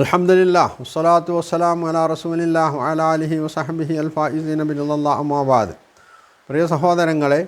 അൽഹംദുലില്ലാ വസ്സലാത്തു വസ്സലാം അല റസൂലില്ലാ അല അലിഹി വസഹബിഹി അൽഫായിസീന ബില്ലാ അമ്മാബാദ് പ്രിയ സഹോദരങ്ങളെ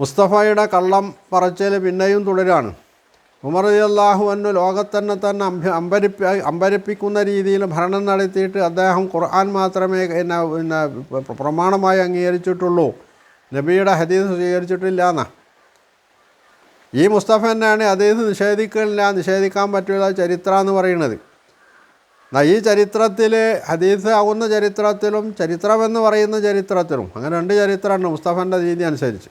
മുസ്തഫയുടെ കള്ളം പറച്ചൽ പിന്നെയും തുടരാണ്. ഉമർ അള്ളാഹു അന്നു ലോകത്തന്നെ തന്നെ അംഭ അമ്പരിപ്പി അമ്പരിപ്പിക്കുന്ന രീതിയിൽ ഭരണം നടത്തിയിട്ട് അദ്ദേഹം ഖുർആൻ മാത്രമേ പിന്നെ പ്രമാണമായി അംഗീകരിച്ചിട്ടുള്ളൂ. നബിയുടെ ഹദീസ് സ്വീകരിച്ചിട്ടില്ല എന്നാ. ഈ മുസ്തഫ തന്നെയാണ് അദ്ദേഹം നിഷേധിക്കില്ല നിഷേധിക്കാൻ പറ്റില്ല ചരിത്ര എന്ന് പറയുന്നത്. എന്നാൽ ഈ ചരിത്രത്തിൽ ഹദീസ് ആകുന്ന ചരിത്രത്തിലും ചരിത്രമെന്ന് പറയുന്ന ചരിത്രത്തിലും അങ്ങനെ രണ്ട് ചരിത്രമുണ്ട് മുസ്തഫന്റെ രീതി അനുസരിച്ച്.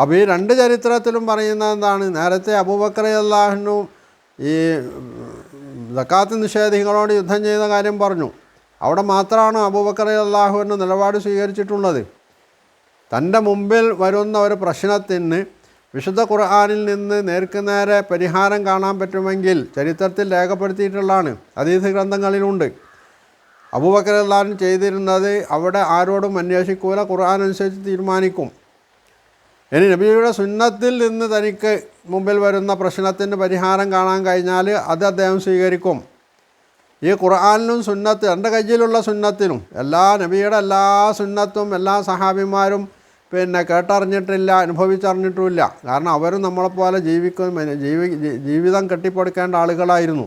അപ്പോൾ ഈ രണ്ട് ചരിത്രത്തിലും പറയുന്നത് എന്താണ്? നേരത്തെ അബൂബക്കർ അള്ളാഹിനു ഈ സക്കാത്ത് നിഷേധികളോട് യുദ്ധം ചെയ്ത കാര്യം പറഞ്ഞു. അവിടെ മാത്രമാണ് അബൂബക്കർ അള്ളാഹുവിന്റെ നിലപാട് സ്വീകരിച്ചിട്ടുള്ളത്. തന്റെ മുമ്പിൽ വരുന്ന ഒരു പ്രശ്നത്തിന് വിശുദ്ധ ഖുർആാനിൽ നിന്ന് നേർക്കുനേരെ പരിഹാരം കാണാൻ പറ്റുമെങ്കിൽ ചരിത്രത്തിൽ രേഖപ്പെടുത്തിയിട്ടുള്ളതാണ്. അതീത് ഗ്രന്ഥങ്ങളിലുണ്ട്. അബൂബക്കർ അള്ളാഹൻ ചെയ്തിരുന്നത് അവിടെ ആരോടും അന്വേഷിക്കൂല ഖുർആൻ അനുസരിച്ച് തീരുമാനിക്കും. ഇനി നബിയുടെ സുന്നത്തിൽ നിന്ന് തനിക്ക് മുമ്പിൽ വരുന്ന പ്രശ്നത്തിന് പരിഹാരം കാണാൻ കഴിഞ്ഞാൽ അത് അദ്ദേഹം സ്വീകരിക്കും. ഈ ഖുർആാനിലും സുന്നത്ത് എന്റെ കയ്യിലുള്ള സുന്നത്തിനും എല്ലാ നബിയുടെ എല്ലാ സുന്നത്തും എല്ലാ സഹാബിമാരും പിന്നെ കേട്ടറിഞ്ഞിട്ടില്ല അനുഭവിച്ചറിഞ്ഞിട്ടുമില്ല. കാരണം അവരും നമ്മളെപ്പോലെ ജീവിക്കും ജീവി ജീവിതം കെട്ടിപ്പടുക്കേണ്ട ആളുകളായിരുന്നു.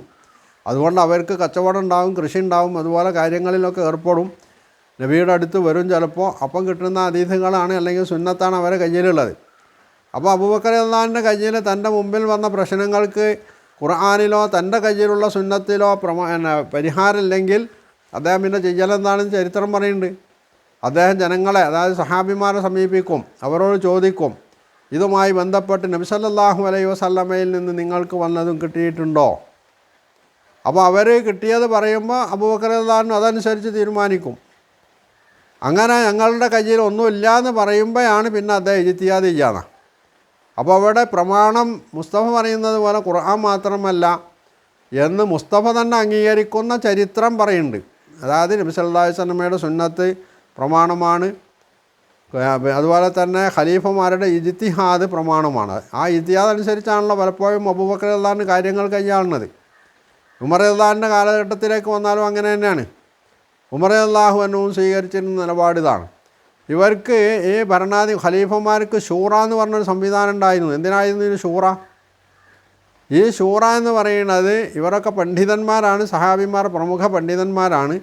അതുകൊണ്ട് അവർക്ക് കച്ചവടം ഉണ്ടാവും കൃഷി ഉണ്ടാവും അതുപോലെ കാര്യങ്ങളിലൊക്കെ ഏർപ്പെടും. നബിയുടെ അടുത്ത് വരും ചിലപ്പോൾ. അപ്പം കിട്ടുന്ന അതീതങ്ങളാണ് അല്ലെങ്കിൽ സുന്നത്താണ് അവരെ കയ്യിലുള്ളത്. അപ്പോൾ അബൂബക്കർ അള്ളാഹിന്റെ കയ്യിൽ തന്റെ മുമ്പിൽ വന്ന പ്രശ്നങ്ങൾക്ക് ഖുർആാനിലോ തന്റെ കയ്യിലുള്ള സുന്നത്തിലോ പ്രമ പരിഹാരമില്ലെങ്കിൽ അദ്ദേഹം പിന്നെ ചെയ്യലെന്താണെന്ന് ചരിത്രം പറയുന്നുണ്ട്. അദ്ദേഹം ജനങ്ങളെ അതായത് സഹാബിമാരെ സമീപിക്കും അവരോട് ചോദിക്കും ഇതുമായി ബന്ധപ്പെട്ട് നബിസല്ലാഹു അലൈഹി വസല്ലമയിൽ നിന്ന് നിങ്ങൾക്ക് വന്നതും കിട്ടിയിട്ടുണ്ടോ? അപ്പോൾ അവർ കിട്ടിയത് പറയുമ്പോൾ അബൂബക്കർ അള്ളാഹിനും അതനുസരിച്ച് തീരുമാനിക്കും. അങ്ങനെ ഞങ്ങളുടെ കയ്യിൽ ഒന്നുമില്ല എന്ന് പറയുമ്പോഴാണ് പിന്നെ അദ്ദേഹം ഇജിത്തിയാത് ചെയ്യാന്ന് അപ്പോൾ അവിടെ പ്രമാണം മുസ്തഫ പറയുന്നത് പോലെ ഖുർആൻ മാത്രമല്ല എന്ന് മുസ്തഫ തന്നെ അംഗീകരിക്കുന്ന ചരിത്രം പറയുന്നുണ്ട്. അതായത് നബി വസല്ലമയുടെ സുന്നത്ത് പ്രമാണമാണ്. അതുപോലെ തന്നെ ഖലീഫമാരുടെ ഇജിത്തിഹാദ് പ്രമാണമാണ്. ആ ഇജിത്തിഹാദ് അനുസരിച്ചാണല്ലോ പലപ്പോഴും അബൂബക്കർ അള്ളാഹിന് കാര്യങ്ങൾ കൈയാളുന്നത്. ഉമർ അള്ളാഹിന്റെ കാലഘട്ടത്തിലേക്ക് വന്നാലും അങ്ങനെ തന്നെയാണ്. ഉമർ അള്ളാഹു എന്നവും സ്വീകരിച്ചിരുന്ന നിലപാട് ഇതാണ്. ഇവർക്ക് ഈ ഭരണാധി ഖലീഫന്മാർക്ക് ഷൂറ എന്ന് പറഞ്ഞൊരു സംവിധാനം ഉണ്ടായിരുന്നു. എന്തിനായിരുന്നു ഇത് ഷൂറ ഈ ഷൂറ എന്ന് പറയുന്നത് ഇവരൊക്കെ പണ്ഡിതന്മാരാണ് സഹാബിമാർ പ്രമുഖ പണ്ഡിതന്മാരാണ്.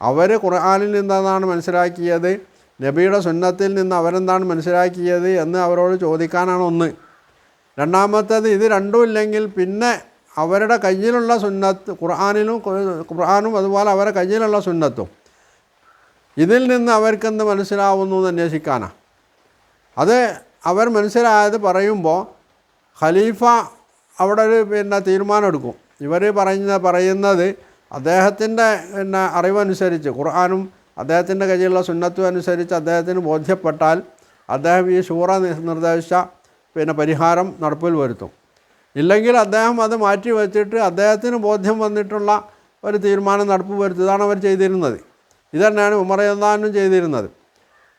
അവർ ഖുർആാനിൽ നിന്നാണ് മനസ്സിലാക്കിയത്? നബിയുടെ സുന്നത്തിൽ നിന്ന് അവരെന്താണ് മനസ്സിലാക്കിയത് എന്ന് അവരോട് ചോദിക്കാനാണ് ഒന്ന്. രണ്ടാമത്തേത് ഇത് രണ്ടും ഇല്ലെങ്കിൽ പിന്നെ അവരുടെ കയ്യിലുള്ള സുന്നത്ത് ഖുർആാനിലും ഖുർആാനും അതുപോലെ അവരുടെ കയ്യിലുള്ള സുന്നത്തും. ഇതിൽ നിന്ന് അവർക്കെന്ത് മനസ്സിലാവുന്നു എന്ന് അന്വേഷിക്കാനാണ് അത് അവർ മനസ്സിലായത് പറയുമ്പോൾ ഖലീഫ അവിടെ ഒരു പിന്നെ തീരുമാനം എടുക്കും ഇവർ പറയുന്ന പറയുന്നത് അദ്ദേഹത്തിന്റെ പിന്നെ അറിവനുസരിച്ച് ഖുർആാനും അദ്ദേഹത്തിന്റെ കയ്യിലുള്ള സുന്നത്തും അനുസരിച്ച് അദ്ദേഹത്തിന് ബോധ്യപ്പെട്ടാൽ അദ്ദേഹം ഈ ഷൂറ നിർദ്ദേശിച്ച പിന്നെ പരിഹാരം നടപ്പിൽ വരുത്തും. ഇല്ലെങ്കിൽ അദ്ദേഹം അത് മാറ്റി വച്ചിട്ട് അദ്ദേഹത്തിന് ബോധ്യം വന്നിട്ടുള്ള ഒരു തീരുമാനം നടപ്പ് ഇതാണ് അവർ ചെയ്തിരുന്നത്. ഇതന്നെയാണ് ഉമർ അള്ളാഹുനും ചെയ്തിരുന്നത്.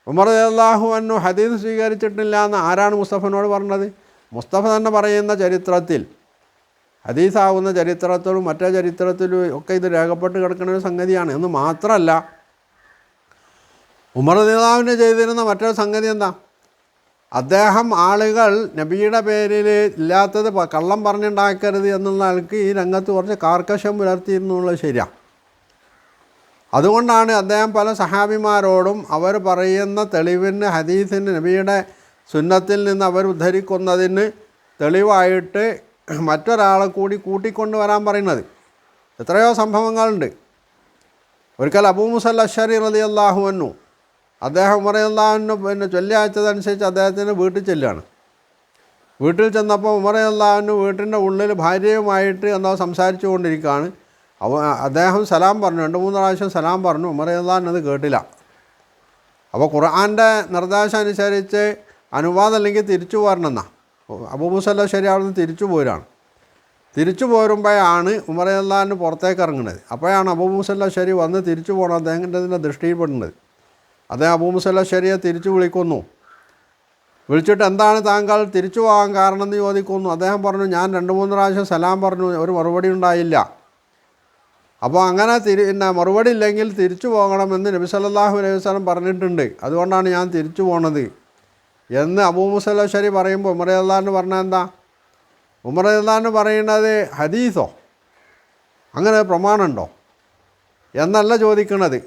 ഉമർ അള്ളാഹു അന്നു ഹദീസ് സ്വീകരിച്ചിട്ടില്ല എന്ന് ആരാണ് മുസ്തഫനോട് പറഞ്ഞത്? മുസ്തഫ തന്നെ പറയുന്ന ചരിത്രത്തിൽ ഹദീസാവുന്ന ചരിത്രത്തിലും മറ്റേ ചരിത്രത്തിലും ഒക്കെ ഇത് രേഖപ്പെട്ട് കിടക്കുന്ന ഒരു സംഗതിയാണ്. എന്ന് മാത്രമല്ല ഉമർ നേതാവിന് ചെയ്തിരുന്ന മറ്റൊരു സംഗതി എന്താ? അദ്ദേഹം ആളുകൾ നബിയുടെ പേരിൽ ഇല്ലാത്തത് കള്ളം പറഞ്ഞുണ്ടാക്കരുത് എന്നുള്ള ആൾക്ക് ഈ രംഗത്ത് കുറച്ച് കാർക്കശം പുലർത്തിയിരുന്നുള്ളത് ശരിയാണ് അതുകൊണ്ടാണ് അദ്ദേഹം പല സഹാബിമാരോടും അവർ പറയുന്ന തെളിവിന് ഹദീസിന് നബിയുടെ സുന്നത്തിൽ നിന്ന് അവർ ഉദ്ധരിക്കുന്നതിന് തെളിവായിട്ട് മറ്റൊരാളെ കൂടി കൂട്ടിക്കൊണ്ടു വരാൻ പറയുന്നത്. എത്രയോ സംഭവങ്ങളുണ്ട്. ഒരിക്കൽ അബൂ മുസൽ അഷറി റലി അള്ളാഹു അന്നു അദ്ദേഹം ഉമർ അള്ളാഹുവിന് പിന്നെ ചൊല്ലി അദ്ദേഹത്തിന് വീട്ടിൽ ചെല്ലുകയാണ്. വീട്ടിൽ ചെന്നപ്പോൾ ഉമർ അള്ളാഹുവിന് വീട്ടിന്റെ ഉള്ളിൽ ഭാര്യയുമായിട്ട് എന്തോ സംസാരിച്ചു കൊണ്ടിരിക്കുകയാണ്. അവ അദ്ദേഹം സലാം പറഞ്ഞു രണ്ട് മൂന്ന് പ്രാവശ്യം സലാം പറഞ്ഞു ഉമർ അള്ളാഹൻ അത് കേട്ടില്ല. അപ്പോൾ ഖുർആന്റെ നിർദ്ദേശം അനുസരിച്ച് അനുവാദം അല്ലെങ്കിൽ തിരിച്ചു പോരണമെന്നാ അബൂബുസല്ല ശരി അവിടെ നിന്ന് തിരിച്ചു പോരാണ്. തിരിച്ചു പോരുമ്പോഴാണ് ഉമർ പുറത്തേക്ക് ഇറങ്ങുന്നത്. അപ്പോഴാണ് അബൂബുസല്ല ശരി വന്ന് തിരിച്ചു പോകണം അദ്ദേഹത്തിന്റെ ദൃഷ്ടിയിൽപ്പെടുന്നത്. അദ്ദേഹം അബൂബുസല്ല ശരിയെ തിരിച്ചു വിളിക്കുന്നു. വിളിച്ചിട്ട് എന്താണ് താങ്കൾ തിരിച്ചു പോകാൻ കാരണം എന്ന് ചോദിക്കുന്നു. അദ്ദേഹം പറഞ്ഞു ഞാൻ രണ്ട് മൂന്ന് പ്രാവശ്യം സലാം പറഞ്ഞു ഒരു മറുപടി ഉണ്ടായില്ല. അപ്പോൾ അങ്ങനെ തിരി പിന്നെ മറുപടി ഇല്ലെങ്കിൽ തിരിച്ചു പോകണമെന്ന് നബി സല്ലല്ലാഹു അലൈഹി വസല്ലം പറഞ്ഞിട്ടുണ്ട്. അതുകൊണ്ടാണ് ഞാൻ തിരിച്ചു പോണത്. എന്ന് അബൂ മുസല്ല ശരി പറയുമ്പോൾ ഉമർ പറഞ്ഞാൽ എന്താ? ഉമർ പറയുന്നത് ഹദീസോ? അങ്ങനെ പ്രമാണമുണ്ടോ? എന്നല്ല ചോദിക്കണത്.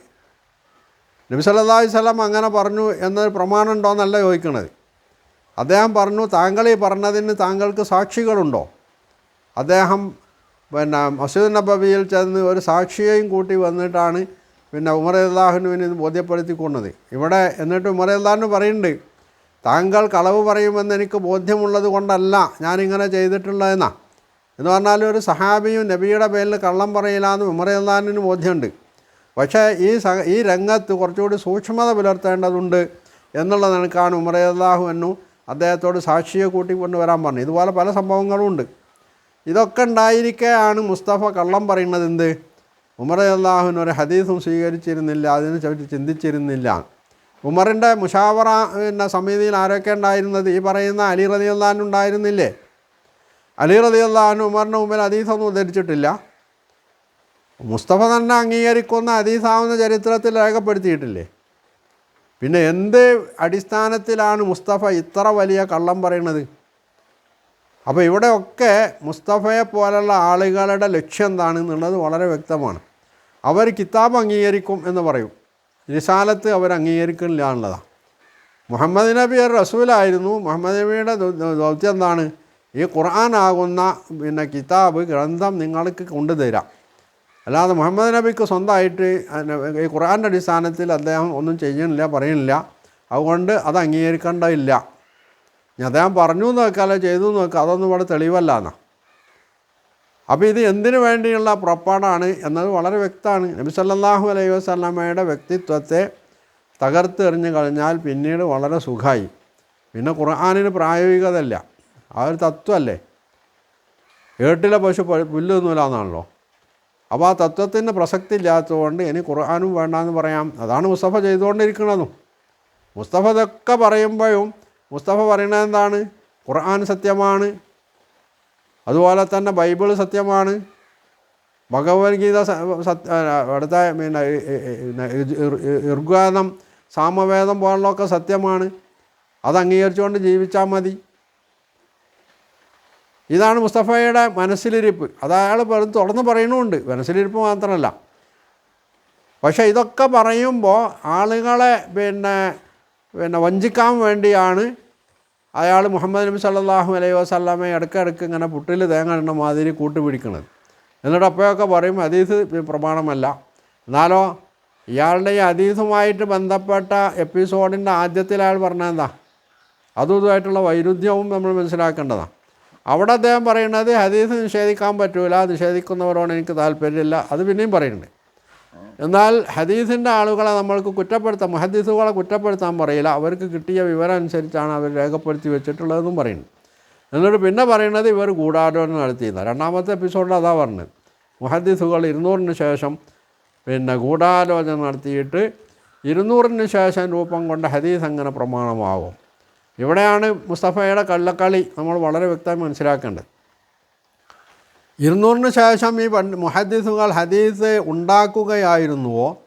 നബി സല്ലല്ലാഹു അലൈഹി വസല്ലം അങ്ങനെ പറഞ്ഞു എന്നൊരു പ്രമാണമുണ്ടോ എന്നല്ല ചോദിക്കണത്. അദ്ദേഹം പറഞ്ഞു താങ്കൾ ഈ പറഞ്ഞതിന് താങ്കൾക്ക് സാക്ഷികളുണ്ടോ? അദ്ദേഹം പിന്നെ മസൂദ് നബബിയിൽ ചെന്ന് ഒരു സാക്ഷിയെയും കൂട്ടി വന്നിട്ടാണ് പിന്നെ ഉമർ അള്ളാഹുനുവിന് ഇത് ബോധ്യപ്പെടുത്തിക്കൊണ്ടത്. ഇവിടെ എന്നിട്ട് ഉമർ അള്ളാഹുന് പറയുന്നുണ്ട് താങ്കൾ കളവ് പറയുമെന്ന് എനിക്ക് ബോധ്യമുള്ളത് കൊണ്ടല്ല ഞാനിങ്ങനെ ചെയ്തിട്ടുള്ളതെന്നാ എന്ന്. പറഞ്ഞാൽ ഒരു സഹാബിയും നബിയുടെ പേരിൽ കള്ളം പറയില്ലാന്ന് അള്ളാഹുവിന് ബോധ്യമുണ്ട്. പക്ഷേ ഈ സ ഈ രംഗത്ത് കുറച്ചുകൂടി സൂക്ഷ്മത പുലർത്തേണ്ടതുണ്ട് എന്നുള്ള നിനക്കാണ് അള്ളാഹു എന്നു അദ്ദേഹത്തോട് സാക്ഷിയെ കൂട്ടിക്കൊണ്ട് വരാൻ പറഞ്ഞു ഇതുപോലെ പല സംഭവങ്ങളും ഉണ്ട്. ഇതൊക്കെ ഉണ്ടായിരിക്കെയാണ് മുസ്തഫ കള്ളം പറയുന്നത് എന്ത്? ഉമർ അള്ളാഹുവിന് ഒരു ഹദീസും സ്വീകരിച്ചിരുന്നില്ല അതിനെ ചവിട്ടി ചിന്തിച്ചിരുന്നില്ല. ഉമറിന്റെ മുഷാവറ പിന്നെ സമിതിയിൽ ആരൊക്കെ ഉണ്ടായിരുന്നത്? ഈ പറയുന്ന അലി റതി ഉണ്ടായിരുന്നില്ലേ? അലി റതി ഉമറിന്റെ മുമ്പിൽ അതീസൊന്നും ഉദ്ധരിച്ചിട്ടില്ല. മുസ്തഫ തന്നെ അംഗീകരിക്കുന്ന അതീസാവുന്ന ചരിത്രത്തിൽ രേഖപ്പെടുത്തിയിട്ടില്ലേ? പിന്നെ എന്ത് അടിസ്ഥാനത്തിലാണ് മുസ്തഫ ഇത്ര വലിയ കള്ളം പറയുന്നത് അപ്പോൾ ഇവിടെയൊക്കെ മുസ്തഫയെ പോലുള്ള ആളുകളുടെ ലക്ഷ്യം എന്താണ് എന്നുള്ളത് വളരെ വ്യക്തമാണ്. അവർ കിതാബ് അംഗീകരിക്കും എന്ന് പറയും. റിസാലത്ത് അവർ അംഗീകരിക്കുന്നില്ല എന്നുള്ളതാണ് മുഹമ്മദ് നബി ഒരു റസൂലായിരുന്നു. മുഹമ്മദ് നബിയുടെ ദൗത്യം എന്താണ്? ഈ ഖുർആനാകുന്ന പിന്നെ കിതാബ് ഗ്രന്ഥം നിങ്ങൾക്ക് കൊണ്ടുതരാം. അല്ലാതെ മുഹമ്മദ് നബിക്ക് സ്വന്തമായിട്ട് ഈ ഖുർആന്റെ അടിസ്ഥാനത്തിൽ അദ്ദേഹം ഒന്നും ചെയ്യണില്ല പറയണില്ല അതുകൊണ്ട് അത് അംഗീകരിക്കേണ്ടതില്ല. ഇനി അദ്ദേഹം പറഞ്ഞു എന്ന് വെക്കാലോ ചെയ്തു എന്ന് വെക്കാം അതൊന്നും ഇവിടെ തെളിവല്ല എന്നാ. അപ്പോൾ ഇത് എന്തിനു വേണ്ടിയുള്ള പുറപ്പാടാണ് എന്നത് വളരെ വ്യക്തമാണ്. നബി സല്ലാഹു അലൈഹി വസല്ലമയുടെ വ്യക്തിത്വത്തെ തകർത്തെറിഞ്ഞു കഴിഞ്ഞാൽ പിന്നീട് വളരെ സുഖമായി പിന്നെ ഖുർആാനിന് പ്രായോഗികതല്ല ആ ഒരു തത്വമല്ലേ? ഏട്ടിലെ പശു പുല്ലൊന്നുമില്ല എന്നാണല്ലോ. അപ്പോൾ ആ തത്വത്തിന് പ്രസക്തി ഇല്ലാത്തതുകൊണ്ട് ഇനി ഖുർആാനും വേണ്ടാന്ന് പറയാം. അതാണ് മുസ്തഫ ചെയ്തുകൊണ്ടിരിക്കുന്നതും. മുസ്തഫ ഇതൊക്കെ പറയുമ്പോഴും മുസ്തഫ പറയുന്നത് എന്താണ്? ഖുർആൻ സത്യമാണ്. അതുപോലെ തന്നെ ബൈബിൾ സത്യമാണ്. ഭഗവത്ഗീത സത്യ അടുത്ത പിന്നെ ഋഗ്വേദം സാമവേദം പോലുള്ളതൊക്കെ സത്യമാണ്. അത് അംഗീകരിച്ചുകൊണ്ട് ജീവിച്ചാൽ മതി. ഇതാണ് മുസ്തഫയുടെ മനസ്സിലിരിപ്പ്. അത് അയാൾ തുറന്ന് പറയണമുണ്ട് മനസ്സിലിരിപ്പ് മാത്രമല്ല. പക്ഷേ ഇതൊക്കെ പറയുമ്പോൾ ആളുകളെ പിന്നെ പിന്നെ വഞ്ചിക്കാൻ വേണ്ടിയാണ് അയാൾ മുഹമ്മദ് നബി സല്ലല്ലാഹു അലൈഹി വസല്ലമയെ ഇടയ്ക്കിടയ്ക്ക് ഇങ്ങനെ പുട്ടിൽ തേങ്ങ ഇടുന്ന മാതിരി കൂട്ടുപിടിക്കണത്. എന്നിട്ട് അപ്പോഴൊക്കെ പറയും ഹദീസ് പ്രമാണമല്ല. എന്നാലോ ഇയാളുടെ ഈ ഹദീസുമായിട്ട് ബന്ധപ്പെട്ട എപ്പിസോഡിന്റെ ആദ്യത്തിൽ അയാൾ പറഞ്ഞത് എന്താ? അതും ഇതുമായിട്ടുള്ള വൈരുദ്ധ്യവും നമ്മൾ മനസ്സിലാക്കേണ്ടതാണ്. അവിടെ അദ്ദേഹം പറയുന്നത് ഹദീസ് നിഷേധിക്കാൻ പറ്റൂല നിഷേധിക്കുന്നവരോട് എനിക്ക് താല്പര്യമില്ല. അത് പിന്നെയും പറയുന്നുണ്ട്. എന്നാൽ ഹദീസിന്റെ ആളുകളെ നമ്മൾക്ക് കുറ്റപ്പെടുത്താം മുഹദീസുകളെ കുറ്റപ്പെടുത്താൻ പറയില്ല. അവർക്ക് കിട്ടിയ വിവരം അനുസരിച്ചാണ് അവർ രേഖപ്പെടുത്തി വെച്ചിട്ടുള്ളതെന്നും പറയുന്നു. എന്നിട്ട് പിന്നെ പറയുന്നത് ഇവർ ഗൂഢാലോചന നടത്തിയെന്ന്. രണ്ടാമത്തെ എപ്പിസോഡിൽ അതാ പറഞ്ഞത്. മുഹദീസുകൾ ഇരുന്നൂറിന് ശേഷം പിന്നെ ഗൂഢാലോചന നടത്തിയിട്ട് ഇരുന്നൂറിന് ശേഷം രൂപം കൊണ്ട ഹദീസ് അങ്ങനെ പ്രമാണമാകും ഇവിടെയാണ് മുസ്തഫയുടെ കള്ളക്കളി നമ്മൾ വളരെ വ്യക്തമായി മനസ്സിലാക്കേണ്ടത്. ഇരുന്നൂറിന് ശേഷം ഈ പണ്ട് മുഹദ്ദീസുകൾ ഹദീസ് ഉണ്ടാക്കുകയായിരുന്നുവോ?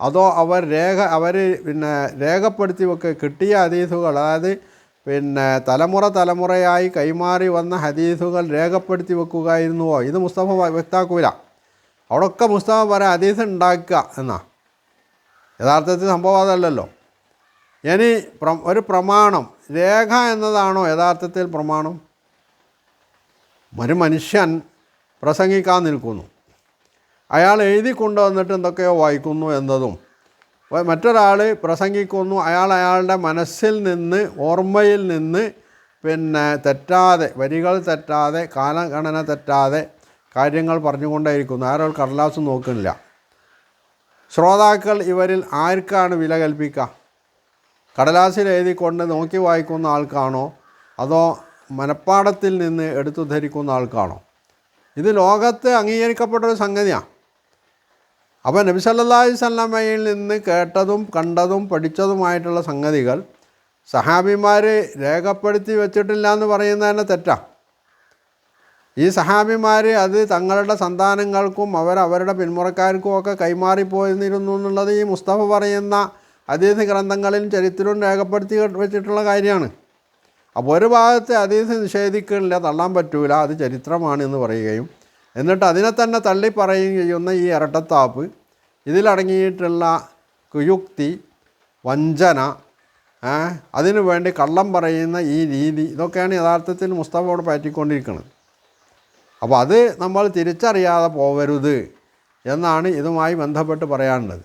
അതോ അവർ രേഖ അവർ പിന്നെ രേഖപ്പെടുത്തി വെക്കുക കിട്ടിയ ഹദീസുകൾ അതായത് പിന്നെ തലമുറ തലമുറയായി കൈമാറി വന്ന ഹദീസുകൾ രേഖപ്പെടുത്തി വെക്കുകയായിരുന്നുവോ? ഇത് മുസ്തഫ വ്യക്താക്കൂല. അവിടെയൊക്കെ മുസ്തഫ പറയാം ഹദീസ് ഉണ്ടാക്കുക എന്നാ. യഥാർത്ഥത്തിൽ സംഭവം അതല്ലല്ലോ. ഇനി ഒരു പ്രമാണം. രേഖ എന്നതാണോ യഥാർത്ഥത്തിൽ പ്രമാണം? ഒരു മനുഷ്യൻ പ്രസംഗിക്കാൻ നിൽക്കുന്നു. അയാൾ എഴുതി കൊണ്ടുവന്നിട്ട് എന്തൊക്കെയോ വായിക്കുന്നു എന്നതും മറ്റൊരാൾ പ്രസംഗിക്കുന്നു. അയാൾ അയാളുടെ മനസ്സിൽ നിന്ന് ഓർമ്മയിൽ നിന്ന് പിന്നെ തെറ്റാതെ വരികൾ തെറ്റാതെ കാലഗണന തെറ്റാതെ കാര്യങ്ങൾ പറഞ്ഞുകൊണ്ടേയിരിക്കുന്നു. ആരോ കടലാസ് നോക്കുന്നില്ല. ശ്രോതാക്കൾ ഇവരിൽ ആർക്കാണ് വില കൽപ്പിക്കുക? കടലാസിൽ എഴുതിക്കൊണ്ട് നോക്കി വായിക്കുന്ന ആൾക്കാണോ? അതോ മനപ്പാടത്തിൽ നിന്ന് എടുത്തു ധരിക്കുന്ന ആൾക്കാണോ? ഇത് ലോകത്ത് അംഗീകരിക്കപ്പെട്ടൊരു സംഗതിയാണ്. അപ്പോൾ നബി സല്ലല്ലാഹി അലൈഹി വസല്ലമയിൽ നിന്ന് കേട്ടതും കണ്ടതും പഠിച്ചതുമായിട്ടുള്ള സംഗതികൾ സഹാബിമാർ രേഖപ്പെടുത്തി വെച്ചിട്ടില്ല എന്ന് പറയുന്നത് തന്നെ തെറ്റാണ് ഈ സഹാബിമാർ അത് തങ്ങളുടെ സന്താനങ്ങൾക്കും അവർ അവരുടെ പിന്മുറക്കാർക്കും ഒക്കെ കൈമാറിപ്പോയിരുന്നിരുന്നു എന്നുള്ളത് ഈ മുസ്തഫ പറയുന്ന അതീത് ഗ്രന്ഥങ്ങളിൽ ചരിത്രവും രേഖപ്പെടുത്തി വെച്ചിട്ടുള്ള കാര്യമാണ്. അപ്പോൾ ഒരു ഭാഗത്തെ അതീത് നിഷേധിക്കുന്നില്ല തള്ളാൻ പറ്റൂല അത് ചരിത്രമാണ് എന്ന് പറയുകയും എന്നിട്ട് അതിനെ തന്നെ തള്ളി പറയുകയും ചെയ്യുന്ന ഈ ഇരട്ടത്താപ്പ് ഇതിലടങ്ങിയിട്ടുള്ള കുയുക്തി വഞ്ചന അതിനു വേണ്ടി കള്ളം പറയുന്ന ഈ രീതി ഇതൊക്കെയാണ് യഥാർത്ഥത്തിൽ മുസ്തഫയോട് പറ്റിക്കൊണ്ടിരിക്കുന്നത് അപ്പോൾ അത് നമ്മൾ തിരിച്ചറിയാതെ പോവരുത് എന്നാണ് ഇതുമായി ബന്ധപ്പെട്ട് പറയാനുള്ളത്.